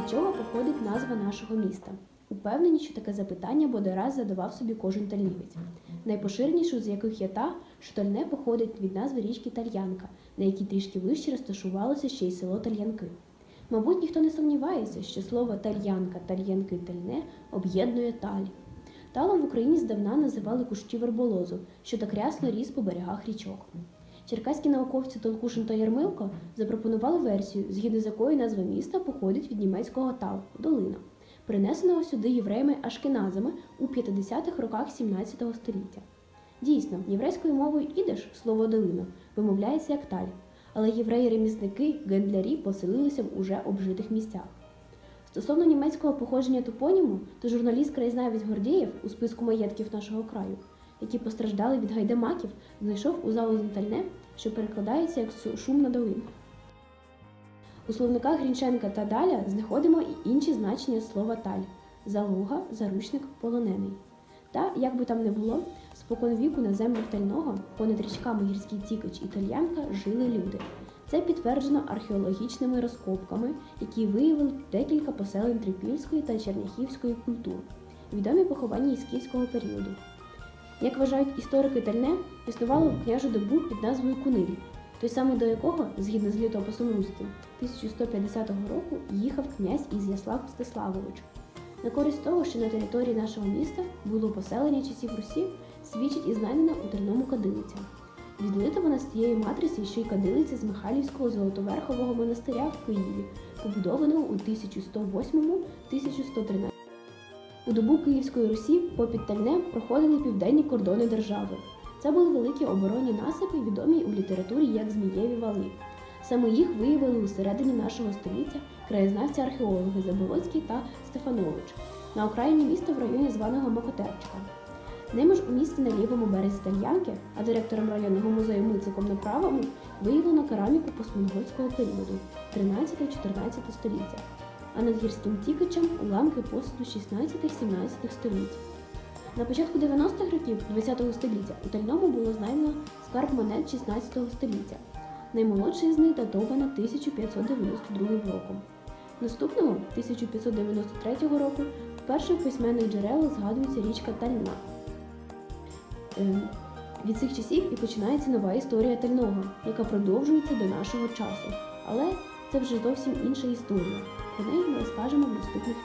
Від чого походить назва нашого міста? Упевнені, що таке запитання буде раз задавав собі кожен тальнівець. Найпоширенішу з яких є та, що тальне походить від назви річки Тальянка, на якій трішки вище розташувалося ще й село Тальянки. Мабуть, ніхто не сумнівається, що слово тальянка, тальянки, тальне об'єднує таль. Талом в Україні здавна називали кущі верболозу, що так рясно ріс по берегах річок. Черкаські науковці Толкушин та Ярмилко запропонували версію, згідно з якою назва міста походить від німецького тал долина, принесеного сюди євреями ашкеназами у 50-х роках 17 століття. Дійсно, єврейською мовою ідеш слово долина вимовляється як таль, але євреї-ремісники, гендлярі поселилися в уже обжитих місцях. Стосовно німецького походження топоніму, то журналіст краєзнавець Гордієв у списку маєтків нашого краю, які постраждали від гайдамаків, знайшов у залозі тальне, що перекладається як «су- шумна долина. У словниках Грінченка та Даля знаходимо і інші значення слова таль залуга, заручник, полонений. Та, як би там не було, спокон віку на землях тального, понад річками гірський тікач і тальянка жили люди. Це підтверджено археологічними розкопками, які виявили декілька поселень трипільської та черняхівської культур, відомі поховання ісківського періоду. Як вважають історики Тальне, існувало княжу добу під назвою Куниль, той самий до якого, згідно з літописом Руським, 1150 року їхав князь Ізяслав Мстиславович. На користь того, що на території нашого міста було поселення часів Русі, свідчить і знайдена у Терному кадилиця. Відлита вона з тієї матриці, що й кадилиця з Михайлівського Золотоверхового монастиря в Києві, побудованого у 1108-1113. У добу Київської Русі попід Тальне проходили південні кордони держави. Це були великі оборонні насипи, відомі у літературі як Змієві вали. Саме їх виявили у середині нашого століття краєзнавці-археологи Заболоцький та Стефанович на окраїні міста в районі званого Макотерчика. Ними ж у місті на лівому березі Тальянки, а директором районного музею Мициком на правому виявлено кераміку постмонгольського періоду 13-14 століття, а над гірським тікачем уламки посуду 16-17 століть. На початку 90-х років ХХ століття у Тальному було знайдено скарб монет 16 століття. Наймолодший з них датовано 1592 роком. Наступного 1593 року вперше в письменних джерелах згадується річка Тальна. Е, Від цих часів і починається нова історія Тального, яка продовжується до нашого часу. Але це вже зовсім інша історія. Ми розкажемо в наступних